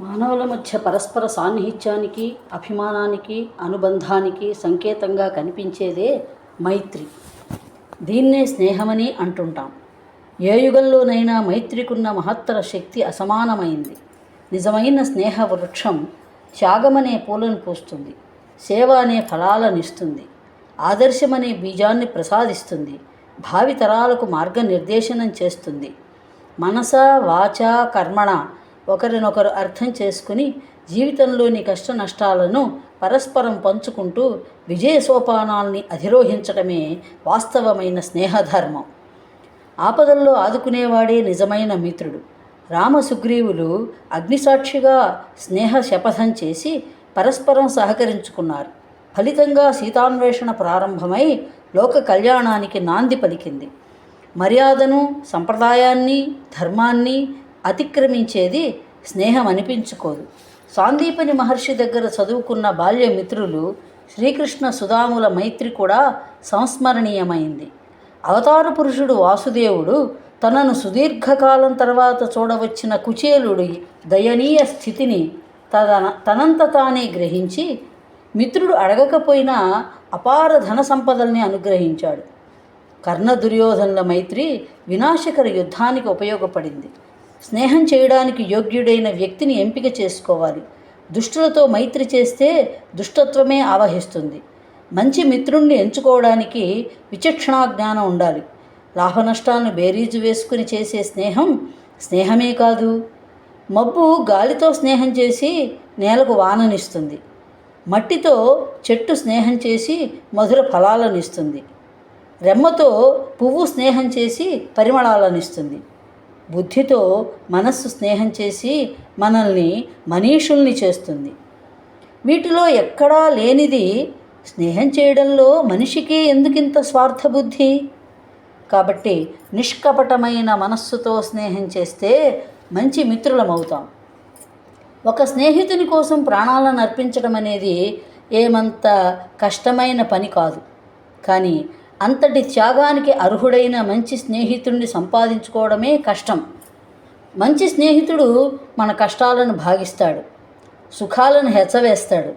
మానవుల మధ్య పరస్పర సాన్నిహిత్యానికి అభిమానానికి అనుబంధానికి సంకేతంగా కనిపించేదే మైత్రి. దీన్నే స్నేహమని అంటుంటాం. ఏ యుగంలోనైనా మైత్రికున్న మహత్తర శక్తి అసమానమైంది. నిజమైన స్నేహ వృక్షం త్యాగమనే పూలను పూస్తుంది. సేవ అనే ఫలాలనిస్తుంది. ఆదర్శమనే బీజాన్ని ప్రసాదిస్తుంది. భావితరాలకు మార్గనిర్దేశనం చేస్తుంది. మనస వాచ కర్మణ ఒకరినొకరు అర్థం చేసుకుని జీవితంలోని కష్ట నష్టాలను పరస్పరం పంచుకుంటూ విజయ సోపానాల్ని అధిరోహించడమే వాస్తవమైన స్నేహధర్మం. ఆపదల్లో ఆదుకునేవాడే నిజమైన మిత్రుడు. రామ సుగ్రీవులు అగ్నిసాక్షిగా స్నేహ శపథం చేసి పరస్పరం సహకరించుకున్నారు. ఫలితంగా సీతాన్వేషణ ప్రారంభమై లోక కళ్యాణానికి నాంది పలికింది. మర్యాదను సంప్రదాయాన్ని ధర్మాన్ని అతిక్రమించేది స్నేహం అనిపించుకోదు. సాందీపని మహర్షి దగ్గర చదువుకున్న బాల్య మిత్రులు శ్రీకృష్ణ సుధాముల మైత్రి కూడా సంస్మరణీయమైంది. అవతార పురుషుడు వాసుదేవుడు తనను సుదీర్ఘకాలం తర్వాత చూడవచ్చిన కుచేలుడి దయనీయ స్థితిని తదన తనంత తానే గ్రహించి మిత్రుడు అడగకపోయినా అపార ధన సంపదల్ని అనుగ్రహించాడు. కర్ణ దుర్యోధనుల మైత్రి వినాశకర యుద్ధానికి ఉపయోగపడింది. స్నేహం చేయడానికి యోగ్యుడైన వ్యక్తిని ఎంపిక చేసుకోవాలి. దుష్టులతో మైత్రి చేస్తే దుష్టత్వమే ఆవహిస్తుంది. మంచి మిత్రుణ్ణి ఎంచుకోవడానికి విచక్షణా జ్ఞానం ఉండాలి. లాభనష్టాలను బేరీజు వేసుకుని చేసే స్నేహం స్నేహమే కాదు. మబ్బు గాలితో స్నేహం చేసి నేలకు వాననిస్తుంది. మట్టితో చెట్టు స్నేహం చేసి మధుర ఫలాలనిస్తుంది. రెమ్మతో పువ్వు స్నేహం చేసి పరిమళాలనిస్తుంది. బుద్ధితో మనస్సు స్నేహం చేసి మనల్ని మనీషుల్ని చేస్తుంది. వీటిలో ఎక్కడా లేనిది స్నేహం చేయడంలో మనిషికి ఎందుకింత స్వార్థబుద్ధి? కాబట్టి నిష్కపటమైన మనస్సుతో స్నేహం చేస్తే మంచి మిత్రులమవుతాం. ఒక స్నేహితుని కోసం ప్రాణాలను అర్పించడం అనేది ఏమంత కష్టమైన పని కాదు. కానీ అంతటి త్యాగానికి అర్హుడైన మంచి స్నేహితుడిని సంపాదించుకోవడమే కష్టం. మంచి స్నేహితుడు మన కష్టాలను భాగిస్తాడు సుఖాలను హెచ్చవేస్తాడు.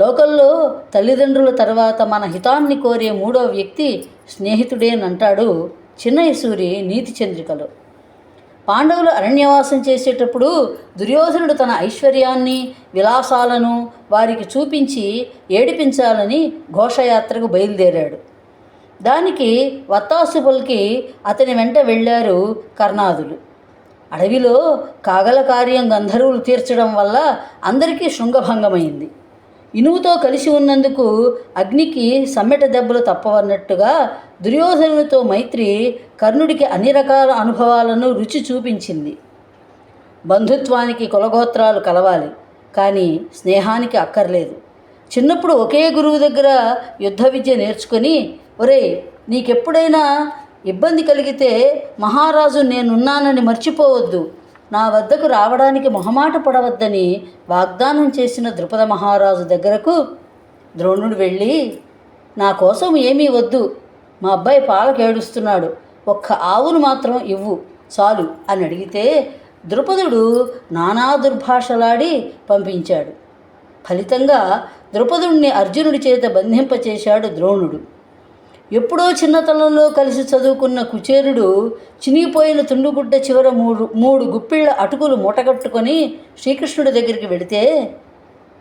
లోకల్లో తల్లిదండ్రుల తర్వాత మన హితాన్ని కోరే మూడో వ్యక్తి స్నేహితుడేనంటాడు చిన్నయ సూరి నీతి చంద్రికలో పాండవులు అరణ్యవాసం చేసేటప్పుడు దుర్యోధనుడు తన ఐశ్వర్యాన్ని విలాసాలను వారికి చూపించి ఏడిపించాలని ఘోషయాత్రకు బయలుదేరాడు. దానికి వత్తాసుపులకి అతని వెంట వెళ్ళారు కర్ణాదులు. అడవిలో కాగల కార్యం గంధర్వులు తీర్చడం వల్ల అందరికీ శృంగభంగమైంది. ఇనుముతో కలిసి ఉన్నందుకు అగ్నికి సమ్మెట దెబ్బలు తప్పవన్నట్టుగా దుర్యోధనునితో మైత్రి కర్ణుడికి అన్ని రకాల అనుభవాలను రుచి చూపించింది. బంధుత్వానికి కులగోత్రాలు కలవాలి కానీ స్నేహానికి అక్కర్లేదు. చిన్నప్పుడు ఒకే గురువు దగ్గర యుద్ధ విద్య నేర్చుకొని ఒరే నీకెప్పుడైనా ఇబ్బంది కలిగితే మహారాజు నేనున్నానని మర్చిపోవద్దు. నా వద్దకు రావడానికి మొహమాట పడవద్దని వాగ్దానం చేసిన ద్రుపద మహారాజు దగ్గరకు ద్రోణుడు వెళ్ళి నా కోసం ఏమీ వద్దు. మా అబ్బాయి పాలకు ఏడుస్తున్నాడు. ఒక్క ఆవును మాత్రం ఇవ్వు. చాలు అని అడిగితే ద్రుపదుడు నానా దుర్భాషలాడి పంపించాడు. ఫలితంగా ద్రుపదుణ్ణి అర్జునుడి చేత బంధింపచేశాడు ద్రోణుడు. ఎప్పుడో చిన్నతనంలో కలిసి చదువుకున్న కుచేరుడు చినిగిపోయిన తుండుగుడ్డ చివర మూడు మూడు గుప్పిళ్ళ అటుకులు మూటగట్టుకొని శ్రీకృష్ణుడి దగ్గరికి వెడితే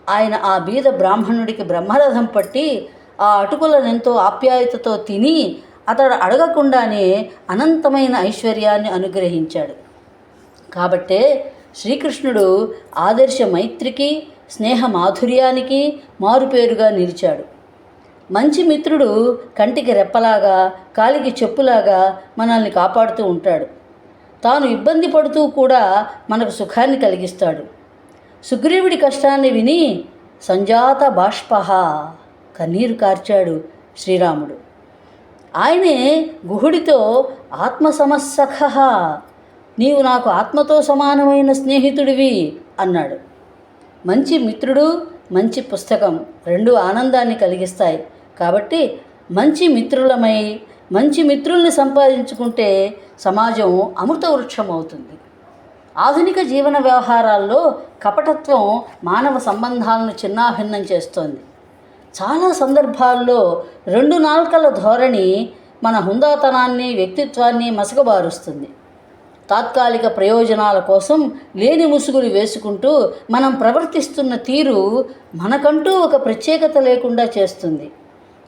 ఆయన ఆ బీద బ్రాహ్మణుడికి బ్రహ్మరథం పట్టి ఆ అటుకులనెంతో ఆప్యాయతతో తిని అతడు అడగకుండానే అనంతమైన ఐశ్వర్యాన్ని అనుగ్రహించాడు. కాబట్టే శ్రీకృష్ణుడు ఆదర్శ మైత్రికి స్నేహ మాధుర్యానికి మారుపేరుగా నిలిచాడు. మంచి మిత్రుడు కంటికి రెప్పలాగా కాలికి చెప్పులాగా మనల్ని కాపాడుతూ ఉంటాడు. తాను ఇబ్బంది పడుతూ కూడా మనకు సుఖాన్ని కలిగిస్తాడు. సుగ్రీవుడి కష్టాన్ని విని సంజాత బాష్పహ కన్నీరు కార్చాడు శ్రీరాముడు. ఆయనే గుహుడితో ఆత్మ సమస్సఖ నీవు నాకు ఆత్మతో సమానమైన స్నేహితుడివి అన్నాడు. మంచి మిత్రుడు మంచి పుస్తకం రెండు ఆనందాన్ని కలిగిస్తాయి. కాబట్టి మంచి మిత్రులమై మంచి మిత్రుల్ని సంపాదించుకుంటే సమాజం అమృత వృక్షం అవుతుంది ఆధునిక జీవన వ్యవహారాల్లో కపటత్వం మానవ సంబంధాలను చిన్నాభిన్నం చేస్తోంది. చాలా సందర్భాల్లో రెండు నాల్కల ధోరణి మన హుందాతనాన్ని వ్యక్తిత్వాన్ని మసకబారుస్తుంది. తాత్కాలిక ప్రయోజనాల కోసం లేని ముసుగులు వేసుకుంటూ మనం ప్రవర్తిస్తున్న తీరు మనకంటూ ఒక ప్రత్యేకత లేకుండా చేస్తుంది.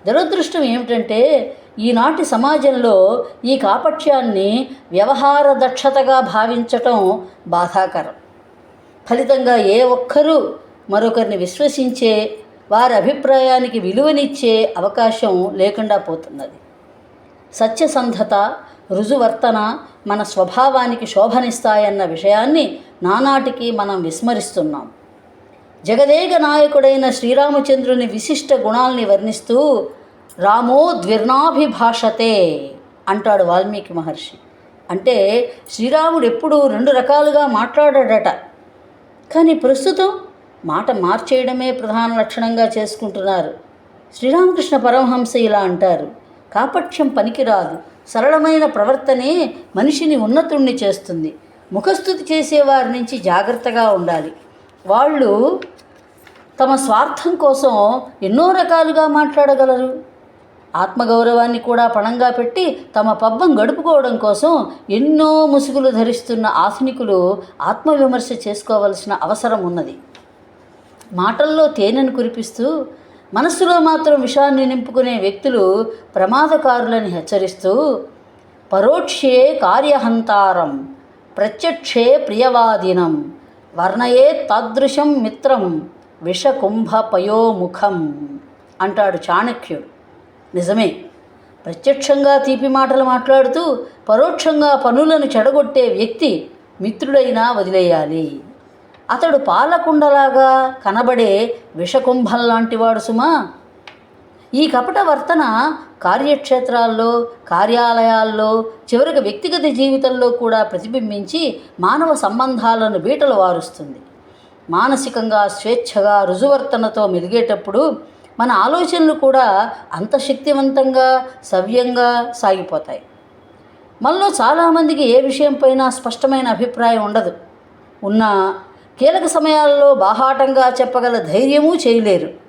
దురదృష్టం ఏమిటంటే ఈనాటి సమాజంలో ఈ కాపట్యాన్ని వ్యవహార దక్షతగా భావించటం బాధాకరం. ఫలితంగా ఏ ఒక్కరూ మరొకరిని విశ్వసించే వారి అభిప్రాయానికి విలువనిచ్చే అవకాశం లేకుండా పోతున్నది. సత్యసంధత రుజువర్తన మన స్వభావానికి శోభనిస్తాయన్న విషయాన్ని నానాటికి మనం విస్మరిస్తున్నాం. జగదేగ నాయకుడైన శ్రీరామచంద్రుని విశిష్ట గుణాల్ని వర్ణిస్తూ రామో ద్విర్ణాభిభాషతే అంటాడు వాల్మీకి మహర్షి. అంటే శ్రీరాముడు ఎప్పుడూ రెండు రకాలుగా మాట్లాడాడట. కానీ ప్రస్తుతం మాట మార్చేయడమే ప్రధాన లక్షణంగా చేసుకుంటున్నారు. శ్రీరామకృష్ణ పరమహంస ఇలా అంటారు. కాపట్యం పనికిరాదు. సరళమైన ప్రవర్తనే మనిషిని ఉన్నతుణ్ణి చేస్తుంది. ముఖస్థుతి చేసేవారి నుంచి జాగ్రత్తగా ఉండాలి. వాళ్ళు తమ స్వార్థం కోసం ఎన్నో రకాలుగా మాట్లాడగలరు. ఆత్మగౌరవాన్ని కూడా పణంగా పెట్టి తమ పబ్బం గడుపుకోవడం కోసం ఎన్నో ముసుగులు ధరిస్తున్న ఆధునికులు ఆత్మవిమర్శ చేసుకోవలసిన అవసరం ఉన్నది. మాటల్లో తేనెను కురిపిస్తూ మనస్సులో మాత్రం విషాన్ని నింపుకునే వ్యక్తులు ప్రమాదకారులని హెచ్చరిస్తూ పరోక్షే కార్యహంతారం ప్రత్యక్షే ప్రియవాదినం వర్ణయే తాదృశం మిత్రం విషకుంభపయోముఖం అంటాడు చాణక్యుడు. నిజమే. ప్రత్యక్షంగా తీపి మాటలు మాట్లాడుతూ పరోక్షంగా పనులను చెడగొట్టే వ్యక్తి మిత్రుడైనా వదిలేయాలి. అతడు పాలకుండలాగా కనబడే విషకుంభం లాంటివాడు సుమా. ఈ కపట వర్తన కార్యక్షేత్రాల్లో కార్యాలయాల్లో చివరికి వ్యక్తిగత జీవితంలో కూడా ప్రతిబింబించి మానవ సంబంధాలను బీటలు వారుస్తుంది. మానసికంగా స్వేచ్ఛగా రుజువర్తనతో మెలిగేటప్పుడు మన ఆలోచనలు కూడా అంత శక్తివంతంగా సవ్యంగా సాగిపోతాయి. మనలో చాలామందికి ఏ విషయంపైనా స్పష్టమైన అభిప్రాయం ఉండదు. ఉన్నా కీలక సమయాల్లో బాహాటంగా చెప్పగల ధైర్యమూ చేయలేరు.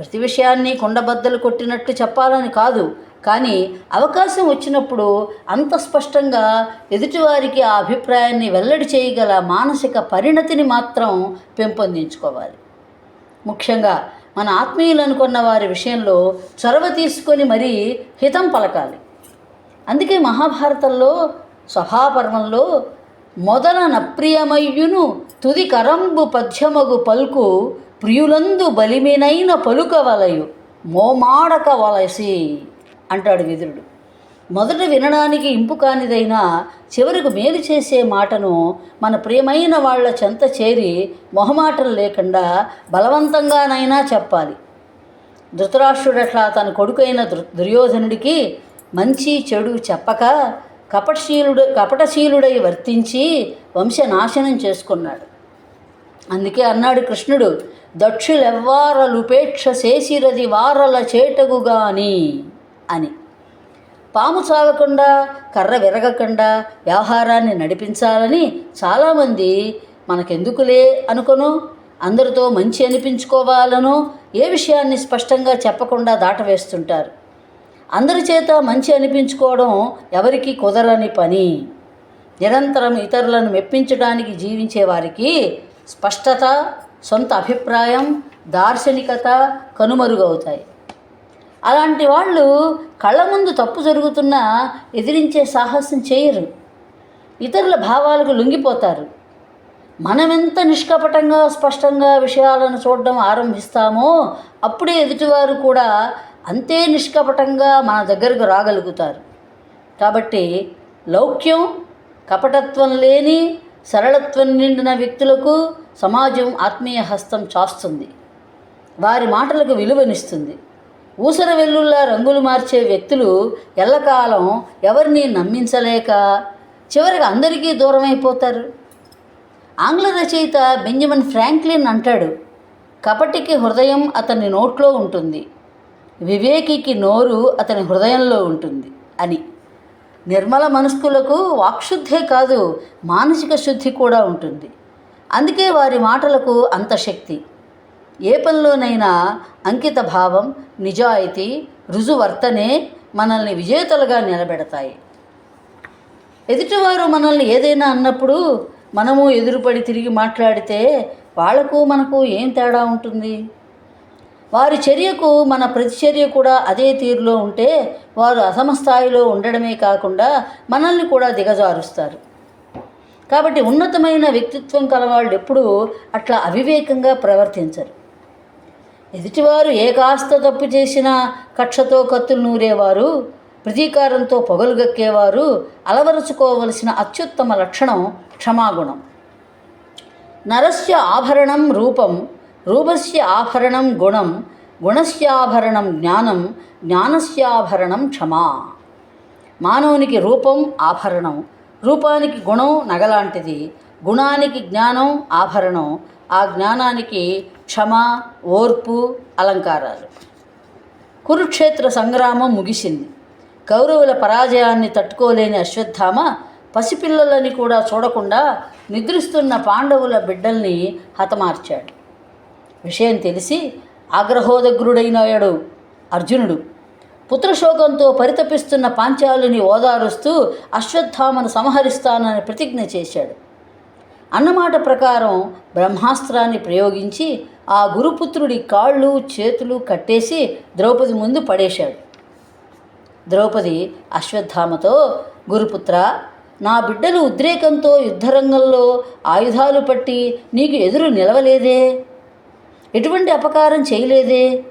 ప్రతి విషయాన్ని కుండబద్దలు కొట్టినట్టు చెప్పాలని కాదు. కానీ అవకాశం వచ్చినప్పుడు అంత స్పష్టంగా ఎదుటివారికి ఆ అభిప్రాయాన్ని వెల్లడి చేయగల మానసిక పరిణతిని మాత్రం పెంపొందించుకోవాలి. ముఖ్యంగా మన ఆత్మీయులు అనుకున్న వారి విషయంలో చొరవ తీసుకొని మరీ హితం పలకాలి. అందుకే మహాభారతంలో సభాపర్వంలో మొదల నప్రియమయ్యును తుది కరంబు పద్యమగు పలుకు ప్రియులందు బలిమైన పలుక వలయు మోమాడక వలసి అంటాడు విదురుడు. మొదట వినడానికి ఇంపు కానిదైనా చివరకు మేలు చేసే మాటను మన ప్రియమైన వాళ్ళ చెంత చేరి మొహమాటలు లేకుండా బలవంతంగానైనా చెప్పాలి. ధృతరాష్ట్రుడట్లా తన కొడుకైన దుర్యోధనుడికి మంచి చెడు చెప్పక కపటశీలుడు కపటశీలుడై వర్తించి వంశనాశనం చేసుకున్నాడు. అందుకే అన్నాడు కృష్ణుడు దక్షులెవ్వారలుపేక్ష చేసిరది వారల చేటగుగాని అని. పాము చావకుండా కర్ర విరగకుండా వ్యవహారాన్ని నడిపించాలని చాలామంది మనకెందుకులే అనుకొను? అందరితో మంచి అనిపించుకోవాలనో? ఏ విషయాన్ని స్పష్టంగా చెప్పకుండా దాటవేస్తుంటారు? అందరి చేత మంచి అనిపించుకోవడం ఎవరికి కుదరని పని. నిరంతరం ఇతరులను మెప్పించడానికి జీవించే వారికి స్పష్టత సొంత అభిప్రాయం దార్శనికత కనుమరుగవుతాయి. అలాంటి వాళ్ళు కళ్ళ ముందు తప్పు జరుగుతున్నా ఎదిరించే సాహసం చేయరు. ఇతరుల భావాలకు లొంగిపోతారు. మనమెంత నిష్కపటంగా స్పష్టంగా విషయాలను చూడడం ఆరంభిస్తామో అప్పుడే ఎదుటివారు కూడా అంతే నిష్కపటంగా మన దగ్గరకు రాగలుగుతారు. కాబట్టి లౌక్యం కపటత్వం లేని సరళత్వం నిండిన వ్యక్తులకు సమాజం ఆత్మీయ హస్తం చాస్తుంది. వారి మాటలకు విలువనిస్తుంది. ఊసర వెల్లుల్లా రంగులు మార్చే వ్యక్తులు ఎల్లకాలం ఎవరిని నమ్మించలేక చివరికి అందరికీ దూరమైపోతారు. ఆంగ్ల రచయిత బెంజమిన్ ఫ్రాంక్లిన్ అంటాడు కపటికి హృదయం అతని నోట్లో ఉంటుంది వివేకికి నోరు అతని హృదయంలో ఉంటుంది అని. నిర్మల మనస్కులకు వాక్శుద్ధే కాదు మానసిక శుద్ధి కూడా ఉంటుంది. అందుకే వారి మాటలకు అంత శక్తి. ఏ పనిలోనైనా అంకిత భావం నిజాయితీ రుజువర్తనే మనల్ని విజేతలుగా నిలబెడతాయి. ఎదుటివారు మనల్ని ఏదైనా అన్నప్పుడు మనము ఎదురుపడి తిరిగి మాట్లాడితే వాళ్ళకు మనకు ఏం తేడా ఉంటుంది? వారి చర్యకు మన ప్రతిచర్య కూడా అదే తీరులో ఉంటే వారు అసమ స్థాయిలో ఉండడమే కాకుండా మనల్ని కూడా దిగజారుస్తారు. కాబట్టి ఉన్నతమైన వ్యక్తిత్వం కలవాళ్ళు ఎప్పుడూ అట్లా అవివేకంగా ప్రవర్తించరు. ఎదుటివారు ఏ కాస్త తప్పు చేసినా కక్షతో కత్తులు నూరేవారు ప్రతీకారంతో పొగలుగక్కేవారు అలవరుచుకోవలసిన అత్యుత్తమ లక్షణం క్షమాగుణం. నరస్య ఆభరణం రూపం రూపస్య ఆభరణం గుణం గుణస్యాభరణం జ్ఞానం జ్ఞానస్యాభరణం క్షమా. మానవునికి రూపం ఆభరణం రూపానికి గుణం నగలాంటిది గుణానికి జ్ఞానం ఆభరణం ఆ జ్ఞానానికి క్షమ ఓర్పు అలంకారాలు. కురుక్షేత్ర సంగ్రామం ముగిసింది. కౌరవుల పరాజయాన్ని తట్టుకోలేని అశ్వత్థామ పసిపిల్లలని కూడా చూడకుండా నిద్రిస్తున్న పాండవుల బిడ్డల్ని హతమార్చాడు. విషయం తెలిసి ఆగ్రహోదగ్రుడైనాడు అర్జునుడు. పుత్రశోకంతో పరితపిస్తున్న పాంచాలిని ఓదారుస్తూ అశ్వత్థామను సంహరిస్తానని ప్రతిజ్ఞ చేశాడు. అన్నమాట ప్రకారం బ్రహ్మాస్త్రాన్ని ప్రయోగించి ఆ గురుపుత్రుడి కాళ్ళు చేతులు కట్టేసి ద్రౌపది ముందు పడేశాడు. ద్రౌపది అశ్వత్థామతో గురుపుత్ర నా బిడ్డలు ఉద్రేకంతో యుద్ధరంగంలో ఆయుధాలు పట్టి నీకు ఎదురు నిలవలేదే? ఎటువంటి అపకారం చేయలేదే?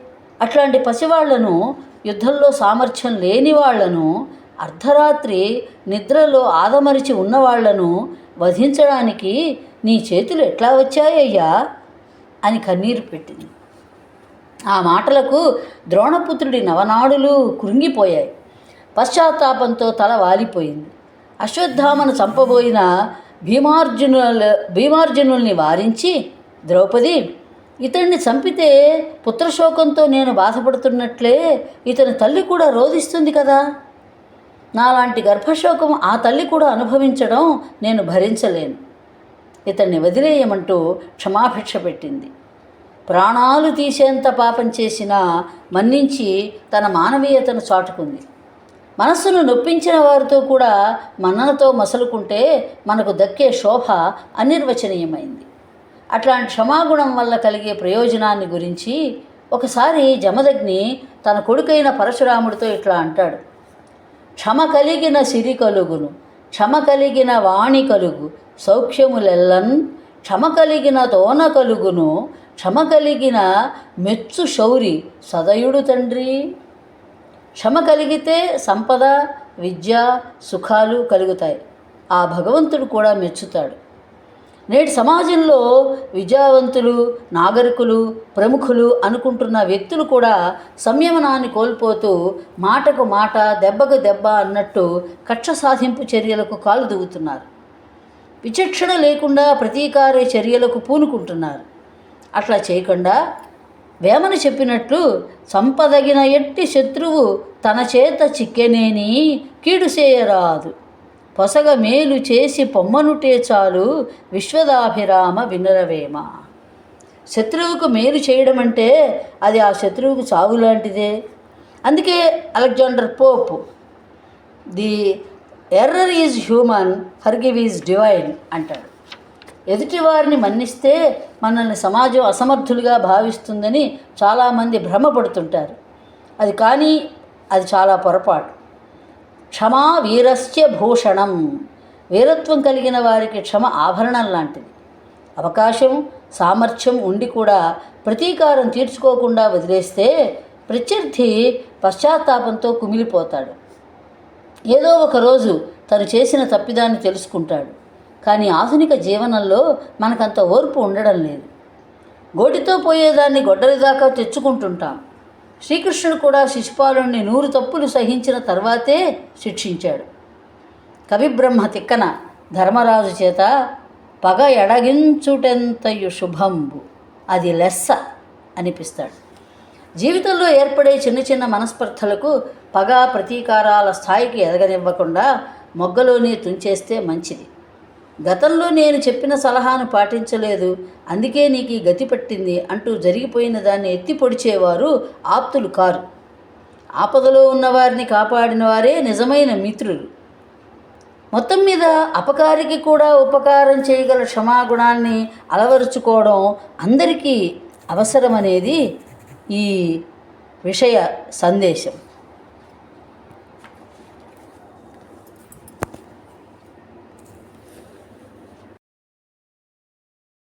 అట్లాంటి పసివాళ్ళను యుద్ధంలో సామర్థ్యం లేని వాళ్ళను అర్ధరాత్రి నిద్రలో ఆదమరిచి ఉన్నవాళ్ళను వధించడానికి నీ చేతులు ఎట్లా వచ్చాయ్యా అని కన్నీరు పెట్టింది. ఆ మాటలకు ద్రోణపుత్రుడి నవనాడులు కృంగిపోయాయి. పశ్చాత్తాపంతో తల వాలిపోయింది. అశ్వత్థామను చంపబోయిన భీమార్జునుల భీమార్జునుల్ని వారించి ద్రౌపది ఇతన్ని చంపితే పుత్రశోకంతో నేను బాధపడుతున్నట్లే ఇతని తల్లి కూడా రోధిస్తుంది కదా. నాలాంటి గర్భశోకం ఆ తల్లి కూడా అనుభవించడం నేను భరించలేను. ఇతన్ని వదిలేయమంటూ క్షమాభిక్ష పెట్టింది. ప్రాణాలు తీసేంత పాపం చేసినా మన్నించి తన మానవీయతను చాటుకుంది. మనస్సును నొప్పించిన వారితో కూడా మన్ననతో మసలుకుంటే మనకు దక్కే శోభ అనిర్వచనీయమైంది. అట్లాంటి క్షమాగుణం వల్ల కలిగే ప్రయోజనాన్ని గురించి ఒకసారి జమదగ్ని తన కొడుకైన పరశురాముడితో ఇట్లా అంటాడు. క్షమ కలిగిన సిరి కలుగును క్షమ కలిగిన వాణి కలుగు సౌఖ్యములెల్లన్ క్షమ కలిగిన తోన కలుగును క్షమ కలిగిన మెచ్చు శౌరి సదయుడు తండ్రి. క్షమ కలిగితే సంపద విద్య సుఖాలు కలుగుతాయి. ఆ భగవంతుడు కూడా మెచ్చుతాడు. నేటి సమాజంలో విద్యావంతులు నాగరికులు ప్రముఖులు అనుకుంటున్న వ్యక్తులు కూడా సంయమనాన్ని కోల్పోతూ మాటకు మాట దెబ్బకు దెబ్బ అన్నట్టు కక్ష సాధింపు చర్యలకు కాలు దిగుతున్నారు. విచక్షణ లేకుండా ప్రతీకార చర్యలకు పూనుకుంటున్నారు. అట్లా చేయకుండా వేమన చెప్పినట్లు సంపదగిన ఎట్టి శత్రువు తన చేత చిక్కెనేని కీడు చేయరాదు. పొసగ మేలు చేసి పొమ్మనుటే చాలు విశ్వదాభిరామ వినురవేమ. శత్రువుకు మేలు చేయడం అంటే అది ఆ శత్రువుకు చావు లాంటిదే అందుకే Alexander Pope the error is human forgive is divine అంటాడు. ఎదుటివారిని మన్నిస్తే మనల్ని సమాజం అసమర్థులుగా భావిస్తుందని చాలామంది భ్రమపడుతుంటారు. అది కానీ అది చాలా పొరపాటు. క్షమా వీరస్య భూషణం. వీరత్వం కలిగిన వారికి క్షమ ఆభరణం లాంటిది. అవకాశం సామర్థ్యం ఉండి కూడా ప్రతీకారం తీర్చుకోకుండా వదిలేస్తే ప్రత్యర్థి పశ్చాత్తాపంతో కుమిలిపోతాడు. ఏదో ఒక రోజు తను చేసిన తప్పిదాన్ని తెలుసుకుంటాడు. కానీ ఆధునిక జీవనంలో మనకంత ఓర్పు ఉండడం లేదు. గోటితో పోయేదాన్ని గొడ్డలి దాకా తెచ్చుకుంటుంటాం. శ్రీకృష్ణుడు కూడా శిశుపాలుని నూరు తప్పులు సహించిన తర్వాతే శిక్షించాడు. కవిబ్రహ్మ తిక్కన ధర్మరాజు చేత పగ ఎడగించుటెంతయు శుభంబు అది లెస్స అనిపిస్తాడు. జీవితంలో ఏర్పడే చిన్న చిన్న మనస్పర్ధలకు పగ ప్రతీకారాల స్థాయికి ఎదగనివ్వకుండా మొగ్గలోనే తుంచేస్తే మంచిది. గతంలో నేను చెప్పిన సలహాను పాటించలేదు. అందుకే నీకు ఈ గతి పట్టింది అంటూ జరిగిపోయిన దాన్ని ఎత్తి పొడిచేవారు ఆప్తులు కారు. ఆపదలో ఉన్నవారిని కాపాడిన వారే నిజమైన మిత్రులు. మొత్తం మీద అపకారికి కూడా ఉపకారం చేయగల క్షమాగుణాన్ని అలవరుచుకోవడం అందరికీ అవసరమనేది ఈ విషయ సందేశం.